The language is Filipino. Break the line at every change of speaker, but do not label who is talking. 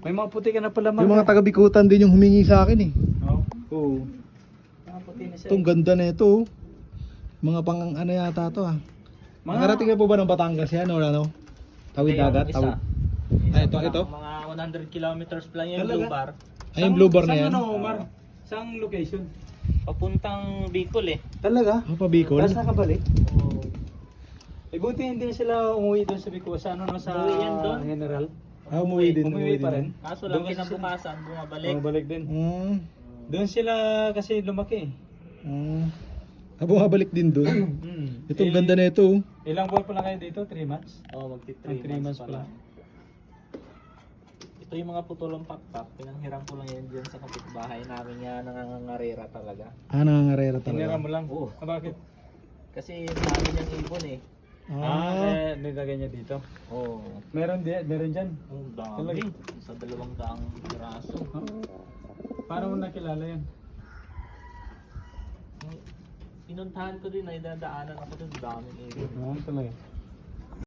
May mga puti ka na pala
Yung mga taga-bikutan din yung humingi sa akin eh.
Oo.
Oo.
Mga puti na siya.
Itong ganda na ito. oh. Mga pang ano yata to ah.
Mga-
Nakarating na po ba ng Batangas yan or ano? Tawid
yung
dagat?
isa.
Tawid.
Isa
Ah, ito,
lang,
ito?
Mga 100 kilometers pa lang yung
Talaga?
blue bar.
Ay, yung blue bar na
Saan
yan?
ano, Omar? Saan location?
Papuntang Bicol eh.
Talaga?
Ah, pa Bicol?
Tapos nakabalik?
Oh.
Eh buti hindi sila umuwi doon sa Bicol. Sa ano no, sa? General.
Ah, umuwi din.
Umuwi pa rin.
Kaso lang
Doon kasi
kinabukasan, bumabalik.
Bumabalik din.
Mm.
Doon sila kasi lumaki.
Mm. Ah, bumabalik din doon.
Hmm.
Itong ganda na ito. oh.
Ilang buwan pa lang kayo dito? 3 months?
Oh, magti
Ah,
3
three
months,
months
pa
pa
lang. Ito yung mga putulong pakpak, pinanghiram ko lang yan dyan sa kapitbahay namin nga nangangarera talaga.
Ah, nangangarera
Tinira
talaga.
mo lang?
Oo.
Ah, bakit?
Kasi dami niyang ibon eh.
Ah,
Ah,
kaya nilagay niya dito.
Oo. Oh.
Meron di, meron dyan.
Ang dami. Sa dalawang daang piraso.
Oh. Paano mo nakilala yan?
Pinuntahan ko din, ay dadaanan ako dun, daming ibon.
Oo, talaga.